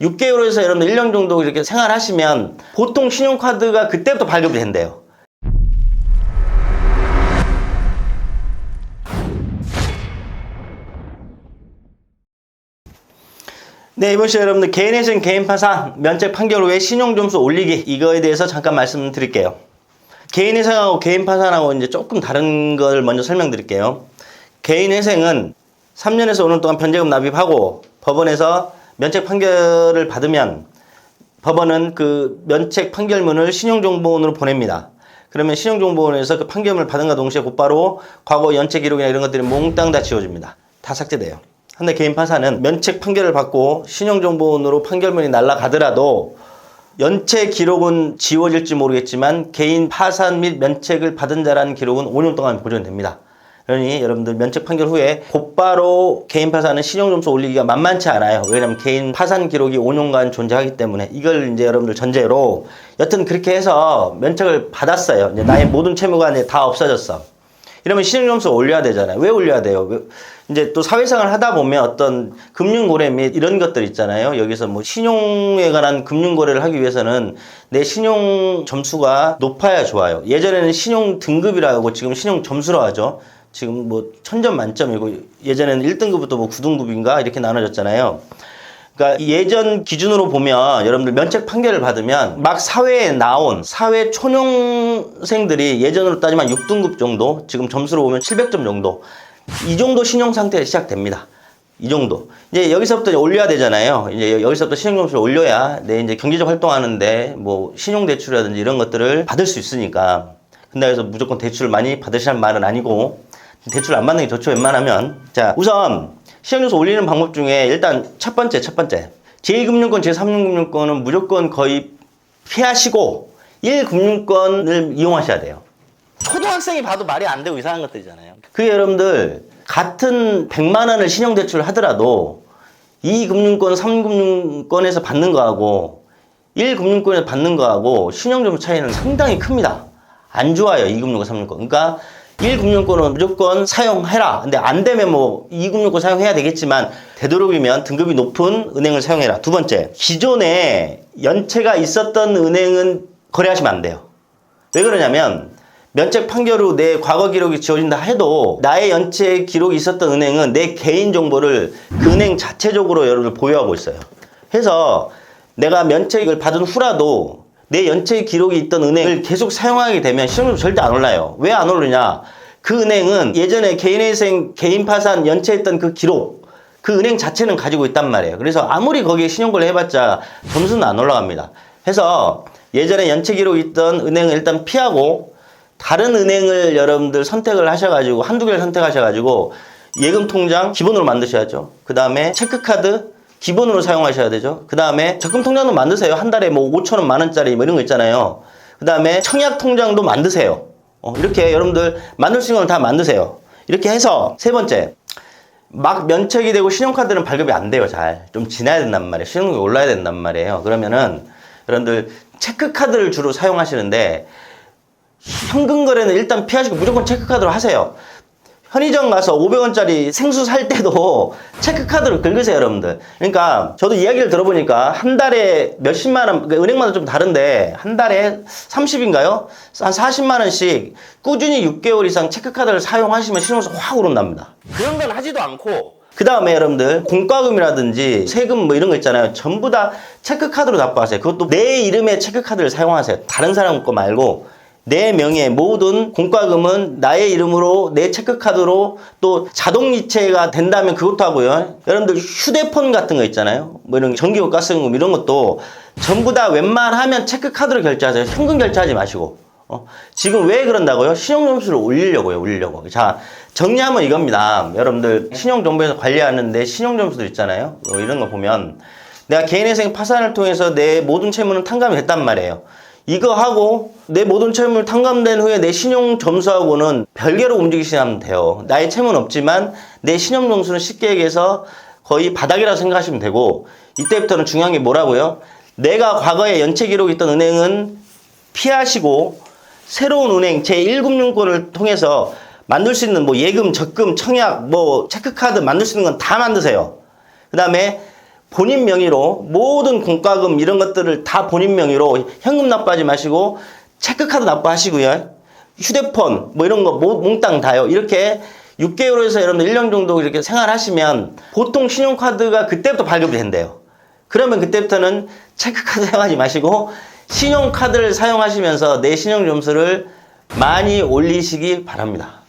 6개월에서 여러분들 1년 정도 이렇게 생활하시면 보통 신용카드가 그때부터 발급이 된대요. 네, 이번 시간 여러분들 개인회생 개인 파산 면책 판결 후에 신용점수 올리기 이거에 대해서 잠깐 말씀드릴게요. 개인회생하고 개인 파산하고 이제 조금 다른 걸 먼저 설명드릴게요. 개인회생은 3년에서 5년 동안 변제금 납입하고 법원에서 면책 판결을 받으면 법원은 그 면책 판결문을 신용정보원으로 보냅니다. 그러면 신용정보원에서 그 판결문을 받은과 동시에 곧바로 과거 연체 기록이나 이런 것들이 몽땅 다 지워집니다. 다 삭제돼요. 근데 개인 파산은 면책 판결을 받고 신용정보원으로 판결문이 날아가더라도 연체 기록은 지워질지 모르겠지만 개인 파산 및 면책을 받은 자라는 기록은 5년 동안 보존됩니다. 그러니 여러분들 면책 판결 후에 곧바로 개인 파산은 신용 점수 올리기가 만만치 않아요. 왜냐하면 개인 파산 기록이 5년간 존재하기 때문에 이걸 이제 여러분들 전제로 여튼 그렇게 해서 면책을 받았어요. 이제 나의 모든 채무가 이제 다 없어졌어. 이러면 신용점수 올려야 되잖아요. 왜 올려야 돼요? 왜- 이제 또 사회생활 하다 보면 어떤 금융거래 및 이런 것들 있잖아요. 여기서 뭐 신용에 관한 금융거래를 하기 위해서는 내 신용 점수가 높아야 좋아요. 예전에는 신용 등급이라고 지금 신용 점수로 하죠. 지금 뭐 천점 만점이고 예전에는 1등급부터 뭐 9등급인가 이렇게 나눠졌잖아요. 그러니까 예전 기준으로 보면 여러분들 면책 판결을 받으면 막 사회에 나온 사회 초년생들이 예전으로 따지면 6등급 정도 지금 점수로 보면 700점 정도 이 정도 신용 상태에 시작됩니다. 이 정도. 이제 여기서부터 이제 올려야 되잖아요. 이제 여기서부터 신용 점수를 올려야 내 이제 경제적 활동하는데 뭐 신용 대출이라든지 이런 것들을 받을 수 있으니까. 근데 그래서 무조건 대출을 많이 받으시라는 말은 아니고 대출 안 받는 게 좋죠. 웬만하면. 자, 우선 점수 올리는 방법 중에 일단 첫 번째, 첫 번째. 제2금융권, 제3금융권은 무조건 거의 피하시고 1금융권을 이용하셔야 돼요. 초등학생이 봐도 말이 안 되고 이상한 것들이잖아요. 그게 여러분들 같은 100만 원을 신용 대출을 하더라도 2금융권, 3금융권에서 받는 거하고 1금융권에서 받는 거하고 신용 점수 차이는 상당히 큽니다. 안 좋아요. 2금융권, 3금융권. 그러니까 1금융권은 무조건 사용해라. 근데 안 되면 뭐 2금융권 사용해야 되겠지만 되도록이면 등급이 높은 은행을 사용해라. 두 번째, 기존에 연체가 있었던 은행은 거래하시면 안 돼요. 왜 그러냐면 면책 판결 후 내 과거 기록이 지워진다 해도 나의 연체 기록이 있었던 은행은 내 개인 정보를 그 은행 자체적으로 여러분들 보유하고 있어요. 해서 내가 면책을 받은 후라도 내 연체 기록이 있던 은행을 계속 사용하게 되면 신용점수 절대 안 올라요. 왜 안 오르냐? 그 은행은 예전에 개인회생, 개인 파산 연체했던 그 기록, 그 은행 자체는 가지고 있단 말이에요. 그래서 아무리 거기에 신용거래 해봤자 점수는 안 올라갑니다. 해서 예전에 연체 기록이 있던 은행을 일단 피하고 다른 은행을 여러분들 선택을 하셔가지고 한두 개를 선택하셔가지고 예금 통장 기본으로 만드셔야죠. 그 다음에 체크카드 기본으로 사용하셔야 되죠. 그 다음에 적금 통장도 만드세요. 한 달에 뭐 5천 원, 만 원짜리 뭐 이런 거 있잖아요. 그 다음에 청약 통장도 만드세요. 어, 이렇게 여러분들 만들 수 있는 걸다 만드세요. 이렇게 해서 세 번째 막 면책이 되고 신용카드는 발급이 안 돼요. 잘 좀 지나야 된단 말이에요. 신용이 올라야 된단 말이에요. 그러면은 여러분들 체크카드를 주로 사용하시는데 현금 거래는 일단 피하시고 무조건 체크카드로 하세요. 편의점 가서 500원짜리 생수 살 때도 체크카드로 긁으세요, 여러분들. 그러니까 저도 이야기를 들어보니까 한 달에 몇십만 원, 그러니까 은행마다 좀 다른데 한 달에 30인가요? 한 40만 원씩 꾸준히 6개월 이상 체크카드를 사용하시면 신용수 확 오른답니다. 그런 건 하지도 않고 그 다음에 여러분들 공과금이라든지 세금 뭐 이런 거 있잖아요. 전부 다 체크카드로 납부하세요. 그것도 내 이름의 체크카드를 사용하세요. 다른 사람 거 말고 내 명의 모든 공과금은 나의 이름으로 내 체크카드로 또 자동이체가 된다면 그것도 하고요. 여러분들 휴대폰 같은 거 있잖아요. 뭐 이런 전기료 가스요금 이런 것도 전부 다 웬만하면 체크카드로 결제하세요. 현금 결제하지 마시고. 어, 지금 왜 그런다고요? 신용점수를 올리려고요, 올리려고. 자, 정리하면 이겁니다. 여러분들, 신용정보에서 관리하는데 신용점수들 있잖아요. 어, 이런 거 보면, 내가 개인회생 파산을 통해서 내 모든 채무는 탕감이 됐단 말이에요. 이거 하고, 내 모든 채무를 탕감된 후에 내 신용 점수하고는 별개로 움직이시면 돼요. 나의 채무는 없지만, 내 신용 점수는 쉽게 얘기해서 거의 바닥이라고 생각하시면 되고, 이때부터는 중요한 게 뭐라고요? 내가 과거에 연체 기록이 있던 은행은 피하시고 새로운 은행 제1금융권을 통해서 만들 수 있는 뭐 예금, 적금, 청약, 뭐 체크카드 만들 수 있는 건 다 만드세요. 그 다음에 본인 명의로 모든 공과금 이런 것들을 다 본인 명의로 현금 납부하지 마시고 체크카드 납부하시고요. 휴대폰 뭐 이런 거 모- 몽땅 다요. 이렇게 6개월에서 여러분들 1년 정도 이렇게 생활하시면 보통 신용카드가 그때부터 발급이 된대요. 그러면 그때부터는 체크카드 사용하지 마시고 신용카드를 사용하시면서 내 신용 점수를 많이 올리시기 바랍니다.